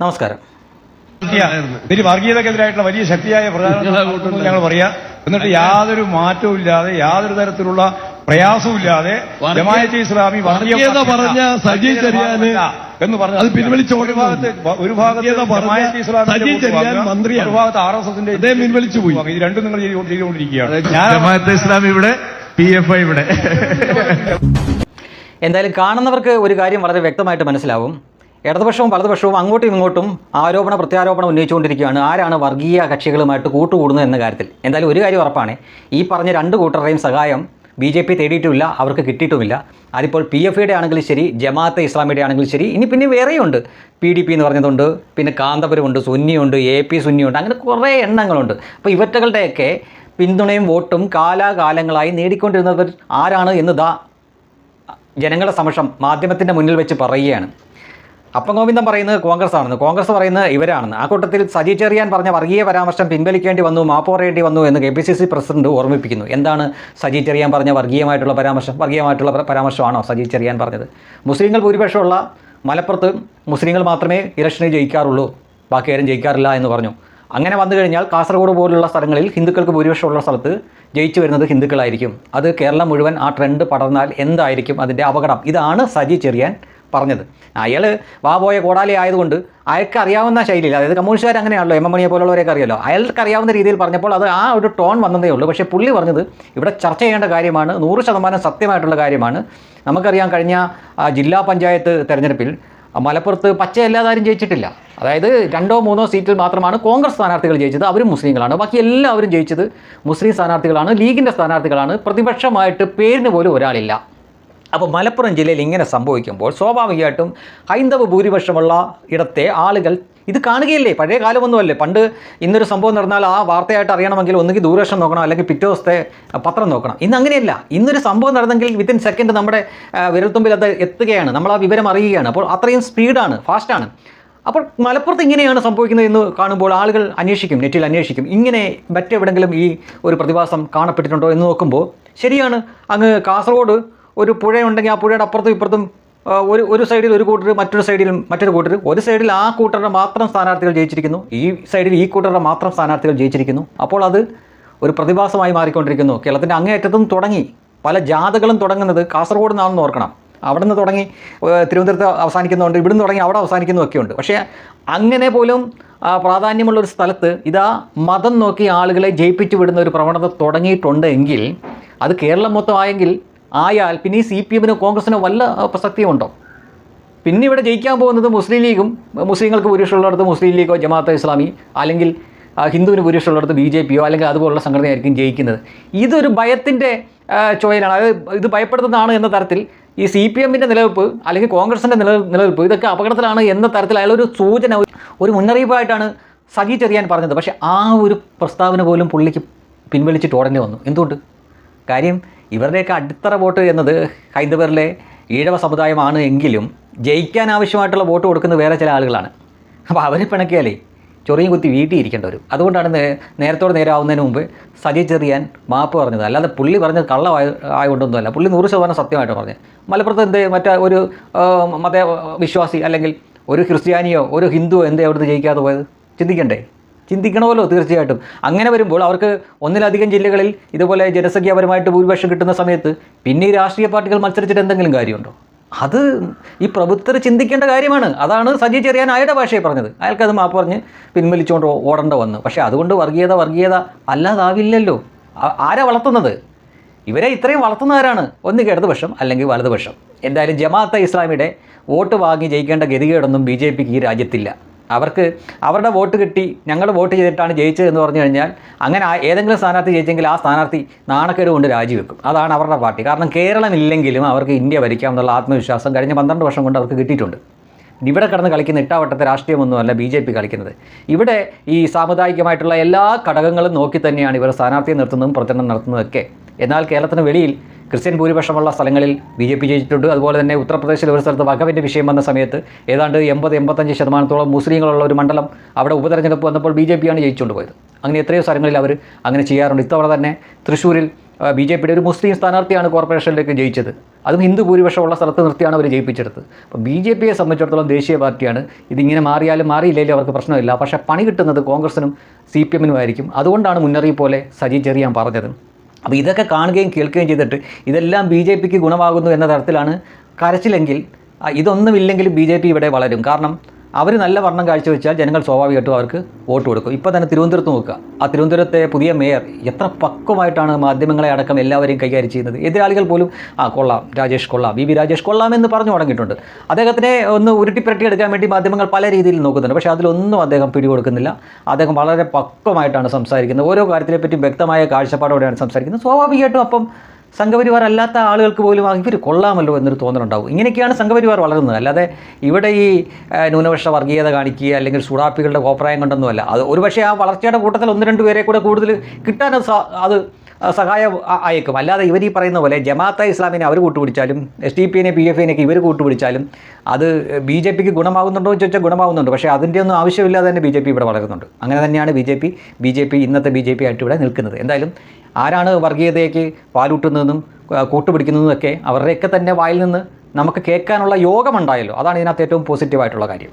നമസ്കാരം. ഇതിന് വർഗീയതക്കെതിരായിട്ടുള്ള വലിയ ശക്തിയായ പ്രചാരണം ഞങ്ങൾ പറയാ. എന്നിട്ട് യാതൊരു മാറ്റവും ഇല്ലാതെ യാതൊരു തരത്തിലുള്ള പ്രയാസവും ഇല്ലാതെ ഇസ്ലാമി വർഗീയ വർഗീയത പറഞ്ഞ സജി ചെറിയാന് എന്ന് പറഞ്ഞു അത് പിൻവലിച്ച് ഒരു ഭാഗത്ത് ഒരു ഭാഗത്ത് പറഞ്ഞ ജമാഅത്തെ ഇസ്ലാമിന്റെ സജി ചെറിയാൻ മന്ത്രി. ഒരു ഭാഗത്ത് ആർ എസ് എസിന്റെ ഇതേ പിൻവലിച്ചു പോയി. ഇത് രണ്ടും നിങ്ങൾ ചെയ്തുകൊണ്ടിരിക്കുകയാണ്. ജമാഅത്തെ ഇസ്ലാമി ഇവിടെ പി എഫ് ഐ ഇവിടെ. എന്തായാലും കാണുന്നവർക്ക് ഒരു കാര്യം വളരെ വ്യക്തമായിട്ട് മനസ്സിലാവും. ഇടതുപക്ഷവും വലതുപക്ഷവും അങ്ങോട്ടും ഇങ്ങോട്ടും ആരോപണ പ്രത്യാരോപണം ഉന്നയിച്ചുകൊണ്ടിരിക്കുകയാണ്. ആരാണ് വർഗീയ കക്ഷികളുമായിട്ട് കൂട്ടുകൂടുന്നത് എന്ന കാര്യത്തിൽ? എന്തായാലും ഒരു കാര്യം ഉറപ്പാണ്. ഈ പറഞ്ഞ രണ്ട് കൂട്ടരുടെയും സഹായം ബി ജെ പി തേടിയിട്ടുമില്ല അവർക്ക് കിട്ടിയിട്ടുമില്ല. അതിപ്പോൾ പി എഫ് ഐയുടെ ആണെങ്കിലും ശരി ജമാഅത്തെ ഇസ്ലാമിയുടെ ആണെങ്കിലും ശരി ഇനി പിന്നെ വേറെയുണ്ട്. പി ഡി പി എന്ന് പറഞ്ഞതുണ്ട് പിന്നെ കാന്തപുരമുണ്ട് സുന്നിയുണ്ട് എ പി സുന്നിയുണ്ട് അങ്ങനെ കുറേ എണ്ണങ്ങളുണ്ട്. അപ്പോൾ ഇവറ്റകളുടെയൊക്കെ പിന്തുണയും വോട്ടും കാലാകാലങ്ങളായി നേടിക്കൊണ്ടിരുന്നവർ ആരാണ് എന്ന് ദാ ജനങ്ങളുടെ സമക്ഷം മാധ്യമത്തിന്റെ മുന്നിൽ വെച്ച് പറയുകയാണ്. അപ്പം ഗോവിന്ദൻ പറയുന്നത് കോൺഗ്രസ് ആണെന്ന് കോൺഗ്രസ് പറയുന്നത് ഇവരാണെന്ന്. ആ കൂട്ടത്തിൽ സജി ചെറിയാൻ പറഞ്ഞ വർഗീയ പരാമർശം പിൻവലിക്കേണ്ടി വന്നു മാപ്പ് പറയേണ്ടി വന്നു എന്ന് K P C C president ഓർമ്മിപ്പിക്കുന്നു. എന്താണ് സജി ചെറിയാൻ പറഞ്ഞ വർഗീയമായിട്ടുള്ള പരാമർശം? വർഗീയമായിട്ടുള്ള പര- പരാമർശമാണോ സജി ചെറിയാൻ പറഞ്ഞത്? മുസ്ലിങ്ങൾ ഭൂരിപക്ഷമുള്ള മലപ്പുറത്ത് മുസ്ലിങ്ങൾ മാത്രമേ ഇലക്ഷനിൽ ജയിക്കാറുള്ളൂ. ബാക്കി ആരും ജയിക്കാറില്ല എന്ന് പറഞ്ഞു. അങ്ങനെ വന്നു കഴിഞ്ഞാൽ കാസർഗോഡ് പോലുള്ള സ്ഥലങ്ങളിൽ ഹിന്ദുക്കൾക്ക് ഭൂരിപക്ഷമുള്ള സ്ഥലത്ത് ജയിച്ചു വരുന്നത് ഹിന്ദുക്കളായിരിക്കും. അത് കേരളം മുഴുവൻ ആ ട്രെൻഡ് പടർന്നാൽ എന്തായിരിക്കും അതിന്റെ അപകടം? ഇതാണ് സജി ചെറിയാൻ പറഞ്ഞത്. അയാൾ വാപോയ കോടാലി ആയതുകൊണ്ട് അയാൾക്ക് അറിയാവുന്ന ശൈലിയിൽ അതായത് കമ്മ്യൂണിസ്റ്റുകാർ അങ്ങനെയാണല്ലോ എം എം മണിയെ പോലുള്ളവരെയൊക്കെ അറിയാലോ അയാൾക്ക് അറിയാവുന്ന രീതിയിൽ പറഞ്ഞപ്പോൾ അത് ആ ഒരു ടോൺ വന്നതേ ഉള്ളൂ. പക്ഷേ പുള്ളി പറഞ്ഞത് ഇവിടെ ചർച്ച ചെയ്യേണ്ട കാര്യമാണ് നൂറ് ശതമാനം സത്യമായിട്ടുള്ള കാര്യമാണ്. നമുക്കറിയാം കഴിഞ്ഞ ജില്ലാ പഞ്ചായത്ത് തെരഞ്ഞെടുപ്പിൽ മലപ്പുറത്ത് പച്ചയല്ലാതാരും ജയിച്ചിട്ടില്ല. അതായത് രണ്ടോ മൂന്നോ സീറ്റിൽ മാത്രമാണ് കോൺഗ്രസ് സ്ഥാനാർത്ഥികൾ ജയിച്ചത് അവരും മുസ്ലിങ്ങളാണ്. ബാക്കി എല്ലാവരും ജയിച്ചത് മുസ്ലിം സ്ഥാനാർത്ഥികളാണ് ലീഗിന്റെ സ്ഥാനാർത്ഥികളാണ്. പ്രതിപക്ഷമായിട്ട് പേരിന് പോലും ഒരാളില്ല. അപ്പോൾ മലപ്പുറം ജില്ലയിൽ ഇങ്ങനെ സംഭവിക്കുമ്പോൾ സ്വാഭാവികമായിട്ടും ഹൈന്ദവ ഭൂരിപക്ഷമുള്ള ഇടത്തെ ആളുകൾ ഇത് കാണുകയില്ലേ? പഴയ കാലമൊന്നുമല്ലേ? പണ്ട് ഇന്നൊരു സംഭവം നടന്നാൽ ആ വാർത്തയായിട്ട് അറിയണമെങ്കിൽ ഒന്നുകിൽ ദൂരദർശനം നോക്കണം അല്ലെങ്കിൽ പിറ്റേ ദിവസത്തെ പത്രം നോക്കണം. ഇന്ന് അങ്ങനെയല്ല. ഇന്നൊരു സംഭവം നടന്നെങ്കിൽ വിത്തിൻ സെക്കൻഡ് നമ്മുടെ വിരൽത്തുമ്പിൽ അത് എത്തുകയാണ്. നമ്മൾ ആ വിവരം അറിയുകയാണ്. അപ്പോൾ അത്രയും സ്പീഡാണ് ഫാസ്റ്റാണ് അപ്പോൾ മലപ്പുറത്ത് ഇങ്ങനെയാണ് സംഭവിക്കുന്നത് എന്ന് കാണുമ്പോൾ ആളുകൾ അന്വേഷിക്കും നെറ്റിൽ അന്വേഷിക്കും. ഇങ്ങനെ മറ്റെവിടെങ്കിലും ഈ ഒരു പ്രതിഭാസം കാണപ്പെട്ടിട്ടുണ്ടോ എന്ന് നോക്കുമ്പോൾ ശരിയാണ്. അങ്ങ് കാസർഗോഡ് ഒരു പുഴയുണ്ടെങ്കിൽ ആ പുഴയുടെ അപ്പുറത്തും ഇപ്പുറത്തും ഒരു ഒരു സൈഡിൽ ഒരു കൂട്ടർ മറ്റൊരു സൈഡിൽ മറ്റൊരു കൂട്ടർ. ഒരു സൈഡിൽ ആ കൂട്ടരുടെ മാത്രം സ്ഥാനാർത്ഥികൾ ജയിച്ചിരിക്കുന്നു. ഈ സൈഡിൽ ഈ കൂട്ടരുടെ മാത്രം സ്ഥാനാർത്ഥികൾ ജയിച്ചിരിക്കുന്നു. അപ്പോൾ അത് ഒരു പ്രതിഭാസമായി മാറിക്കൊണ്ടിരിക്കുന്നു. കേരളത്തിന്റെ അങ്ങേയറ്റത്തും തുടങ്ങി. പല ജാഥകളും തുടങ്ങുന്നത് കാസർഗോഡ് നിന്നാണെന്ന് ഓർക്കണം. അവിടെ നിന്ന് തുടങ്ങി തിരുവനന്തപുരത്ത് അവസാനിക്കുന്നുണ്ട്. ഇവിടുന്ന് തുടങ്ങി അവിടെ അവസാനിക്കുന്നതൊക്കെ ഉണ്ട് പക്ഷേ അങ്ങനെ പോലും പ്രാധാന്യമുള്ള ഒരു സ്ഥലത്ത് ഇതാ മതം നോക്കി ആളുകളെ ജയിപ്പിച്ചു വിടുന്ന ഒരു പ്രവണത തുടങ്ങിയിട്ടുണ്ട് എങ്കിൽ അത് കേരളം മൊത്തം ആയെങ്കിൽ ആയാൽ പിന്നെ ഈ സി പി എമ്മിനോ കോൺഗ്രസിനോ വല്ല ആ, പ്രസക്തിയും ഉണ്ടോ പിന്നെ ഇവിടെ ജയിക്കാൻ പോകുന്നത് മുസ്ലിം ലീഗും മുസ്ലിങ്ങൾക്ക് ഭൂരിപക്ഷമുള്ളിടത്ത് മുസ്ലിം ലീഗോ ജമാഅത്തെ ഇസ്ലാമി അല്ലെങ്കിൽ ഹിന്ദുവിന് ഭൂരിപക്ഷമുള്ളിടത്ത് ബി ജെ പിയോ അല്ലെങ്കിൽ അതുപോലുള്ള സംഘടനയായിരിക്കും ജയിക്കുന്നത്. ഇതൊരു ഭയത്തിന്റെ ചോയലാണ് അതായത് ഇത് ഭയപ്പെടുത്തുന്നതാണ് എന്ന തരത്തിൽ ഈ സി പി എമ്മിന്റെ നിലനിൽപ്പ് അല്ലെങ്കിൽ കോൺഗ്രസിന്റെ നില നിലനിൽപ്പ് ഇതൊക്കെ അപകടത്തിലാണ് എന്ന തരത്തിൽ അയാളൊരു സൂചന ഒരു- ഒരു മുന്നറിയിപ്പായിട്ടാണ് സജി ചെറിയാൻ പറഞ്ഞത്. പക്ഷേ ആ ഒരു പ്രസ്താവന പോലും പുള്ളിക്ക് പിൻവലിച്ചിട്ട് ഉടനെ വന്നു. എന്തുകൊണ്ട്? കാര്യം ഇവരുടെയൊക്കെ അടിത്തറ വോട്ട് എന്നത് ഹൈദവറിലെ ഈഴവ സമുദായമാണ് എങ്കിലും ജയിക്കാൻ ആവശ്യമായിട്ടുള്ള വോട്ട് കൊടുക്കുന്നത് വേറെ ചില ആളുകളാണ്. അപ്പോൾ അവർ പിണക്കിയാലേ ചൊറിയും കുത്തി വീട്ടിൽ ഇരിക്കേണ്ട വരും. അതുകൊണ്ടാണ് നേരത്തോട് നേരാവുന്നതിന് മുമ്പ് സജി ചെറിയാൻ മാപ്പ് പറഞ്ഞത്. അല്ലാതെ പുള്ളി പറഞ്ഞത് കള്ളമായ ആയതുകൊണ്ടൊന്നുമല്ല. പുള്ളി നൂറ് ശതമാനം സത്യമായിട്ട് പറഞ്ഞത്. മലപ്പുറത്ത് എന്ത് മറ്റേ ഒരു മതവിശ്വാസി മത വിശ്വാസി അല്ലെങ്കിൽ ഒരു ക്രിസ്ത്യാനിയോ ഒരു ഹിന്ദുവോ എന്തേ അവിടുന്ന് ജയിക്കാതെ പോയത്? ചിന്തിക്കണ്ടേ? ചിന്തിക്കണമല്ലോ തീർച്ചയായിട്ടും. അങ്ങനെ വരുമ്പോൾ അവർക്ക് ഒന്നിലധികം ജില്ലകളിൽ ഇതുപോലെ ജനസംഖ്യാപരമായിട്ട് ഭൂരിപക്ഷം കിട്ടുന്ന സമയത്ത് പിന്നെ ഈ രാഷ്ട്രീയ പാർട്ടികൾ മത്സരിച്ചിട്ട് എന്തെങ്കിലും കാര്യമുണ്ടോ? അത് ഈ പ്രഭുത്വർ ചിന്തിക്കേണ്ട കാര്യമാണ്. അതാണ് സജി ചെറിയാൻ അയാളുടെ ഭാഷയെ പറഞ്ഞത്. അയാൾക്കത് മാപ്പ് പറഞ്ഞ് പിൻവലിച്ചുകൊണ്ട് ഓടേണ്ട വന്നു. പക്ഷേ അതുകൊണ്ട് വർഗീയത വർഗീയത അല്ലാതാവില്ലല്ലോ. ആരാ വളർത്തുന്നത്? ഇവരെ ഇത്രയും വളർത്തുന്നവരാണ് ഒന്ന് ഇടതുപക്ഷം അല്ലെങ്കിൽ വലതുപക്ഷം. എന്തായാലും ജമാഅത്തെ ഇസ്ലാമിയുടെ വോട്ട് വാങ്ങി ജയിക്കേണ്ട ഗതികേടൊന്നും ബി ജെ പിക്ക് ഈ രാജ്യത്തില്ല. അവർക്ക് അവരുടെ വോട്ട് കിട്ടി ഞങ്ങൾ വോട്ട് ചെയ്തിട്ടാണ് ജയിച്ചത് എന്ന് പറഞ്ഞു കഴിഞ്ഞാൽ അങ്ങനെ ഏതെങ്കിലും സ്ഥാനാർത്ഥി ജയിച്ചെങ്കിൽ ആ സ്ഥാനാർത്ഥി നാണക്കേട് കൊണ്ട് രാജിവെക്കും. അതാണ് അവരുടെ പാർട്ടി. കാരണം കേരളം ഇല്ലെങ്കിലും അവർക്ക് ഇന്ത്യ ഭരിക്കാമെന്നുള്ള ആത്മവിശ്വാസം കഴിഞ്ഞ പന്ത്രണ്ട് വർഷം കൊണ്ട് അവർക്ക് കിട്ടിയിട്ടുണ്ട്. ഇവിടെ കിടന്ന് കളിക്കുന്ന ഇട്ടാവട്ടത്തെ രാഷ്ട്രീയമൊന്നുമല്ല ബി ജെ പി കളിക്കുന്നത്. ഇവിടെ ഈ സാമുദായികമായിട്ടുള്ള എല്ലാ ഘടകങ്ങളും നോക്കി തന്നെയാണ് ഇവർ സ്ഥാനാർത്ഥിയെ നിർത്തുന്നതും പ്രചരണം നടത്തുന്നതൊക്കെ എന്നാൽ കേരളത്തിന് വെളിയിൽ ക്രിസ്ത്യൻ ഭൂരിപക്ഷമുള്ള സ്ഥലങ്ങളിൽ ബി ജെ പി ജയിച്ചിട്ടുണ്ട്. അതുപോലെ തന്നെ ഉത്തർപ്രദേശിൽ ഒരു സ്ഥലത്ത് വകവിന്റെ വിഷയം വന്ന സമയത്ത് ഏതാണ്ട് എൺപത് എൺപത്തഞ്ച് ശതമാനത്തോളം മുസ്ലിങ്ങളുള്ള ഒരു മണ്ഡലം അവിടെ ഉപതെരഞ്ഞെടുപ്പ് വന്നപ്പോൾ ബി ജെ പിയാണ് ജയിച്ചുകൊണ്ട് പോയത്. അങ്ങനെ എത്രയോ സ്ഥലങ്ങളിൽ അവർ അങ്ങനെ ചെയ്യാറുണ്ട്. ഇത്തവണ തന്നെ തൃശ്ശൂരിൽ ബി ജെ പിയുടെ ഒരു മുസ്ലിം സ്ഥാനാർത്ഥിയാണ് കോർപ്പറേഷനിലേക്ക് ജയിച്ചത്. അതും ഹിന്ദു ഭൂരിപക്ഷമുള്ള സ്ഥലത്ത് നിർത്തിയാണ് അവർ ജയിപ്പിച്ചെടുത്തത്. അപ്പോൾ ബി ജെ പിയെ സംബന്ധിച്ചിടത്തോളം ദേശീയ പാർട്ടിയാണ്. ഇതിങ്ങനെ മാറിയാലും മാറിയില്ലെങ്കിലും അവർക്ക് പ്രശ്നമില്ല. പക്ഷേ പണി കിട്ടുന്നത് കോൺഗ്രസിനും സി പി എമ്മിനും ആയിരിക്കും അതുകൊണ്ടാണ് മുന്നറിയിപ്പ് പോലെ സജി ചെറിയാൻ പറഞ്ഞത്. അപ്പോൾ ഇതൊക്കെ കാണുകയും കേൾക്കുകയും ചെയ്തിട്ട് ഇതെല്ലാം ബി ജെ പിക്ക് ഗുണമാകുന്നു എന്ന തരത്തിലാണ് കരച്ചിലെങ്കിൽ ഇതൊന്നുമില്ലെങ്കിൽ ബി ജെ പി ഇവിടെ വളരും. കാരണം അവർ നല്ല വർണം കാഴ്ചവെച്ചാൽ ജനങ്ങൾ സ്വാഭാവികമായിട്ടും അവർക്ക് വോട്ട് കൊടുക്കും. ഇപ്പോൾ തന്നെ തിരുവനന്തപുരത്ത് നോക്കുക. ആ തിരുവനന്തപുരത്തെ പുതിയ മേയർ എത്ര പക്വമായിട്ടാണ് മാധ്യമങ്ങളെ അടക്കം എല്ലാവരെയും കൈകാര്യം ചെയ്യുന്നത്. എതിരാളികൾ പോലും ആ കൊള്ളാം രാജേഷ് കൊള്ളാം വി വി രാജേഷ് കൊള്ളാം എന്ന് പറഞ്ഞു തുടങ്ങിയിട്ടുണ്ട്. അദ്ദേഹത്തിനെ ഒന്ന് ഉരുട്ടിപ്പരട്ടി എടുക്കാൻ വേണ്ടി മാധ്യമങ്ങൾ പല രീതിയിൽ നോക്കുന്നുണ്ട്. പക്ഷേ അതിലൊന്നും അദ്ദേഹം പിടികൊടുക്കുന്നില്ല. അദ്ദേഹം വളരെ പക്വമായിട്ടാണ് സംസാരിക്കുന്നത്. ഓരോ കാര്യത്തിനെപ്പറ്റി വ്യക്തമായ കാഴ്ചപ്പാടോടെയാണ് സംസാരിക്കുന്നത്. സ്വാഭാവികമായിട്ടും അപ്പം സംഘപരിവാർ അല്ലാത്ത ആളുകൾക്ക് പോലും ഇവർ കൊള്ളാമല്ലോ എന്നൊരു തോന്നലുണ്ടാവും. ഇങ്ങനെയൊക്കെയാണ് സംഘപരിവാർ വളരുന്നത് അല്ലാതെ ഇവിടെ ഈ ന്യൂനപക്ഷ വർഗീയത കാണിക്കുക അല്ലെങ്കിൽ സുഡാപ്പികളുടെ കോപ്രായം കൊണ്ടൊന്നുമല്ല. അത് ഒരുപക്ഷെ ആ വളർച്ചയുടെ കൂട്ടത്തിൽ ഒന്ന് രണ്ട് പേരെ കൂടെ കൂടുതൽ കിട്ടാൻ അത് അത് സഹായം അയക്കും. അല്ലാതെ ഇവർ ഈ പറയുന്ന പോലെ ജമാഅത്തെ ഇസ്ലാമിനെ അവർ കൂട്ടുപിടിച്ചാലും എസ് ഡി പിനെ പി എഫ് ഐനെയൊക്കെ ഇവർ കൂട്ടുപിടിച്ചാലും അത് ബി ജെ പിക്ക് ഗുണമാകുന്നുണ്ടോ എന്ന് ചോദിച്ചാൽ ഗുണമാകുന്നുണ്ട്. പക്ഷേ അതിന്റെ ഒന്നും ആവശ്യമില്ലാതെ തന്നെ ബി ജെ പി ഇവിടെ വളരുന്നുണ്ട്. അങ്ങനെ തന്നെയാണ് B J P B J P ഇന്നത്തെ ബി ജെ പി ആയിട്ട് ഇവിടെ നിൽക്കുന്നത്. എന്തായാലും ആരാണ് വർഗീയതയ്ക്ക് പാലൂട്ടുന്നതെന്നും കൂട്ടുപിടിക്കുന്നതെന്നൊക്കെ അവരുടെയൊക്കെ തന്നെ വായിൽ നിന്ന് നമുക്ക് കേൾക്കാനുള്ള യോഗമുണ്ടായല്ലോ. അതാണ് ഇതിനകത്ത് ഏറ്റവും പോസിറ്റീവായിട്ടുള്ള കാര്യം.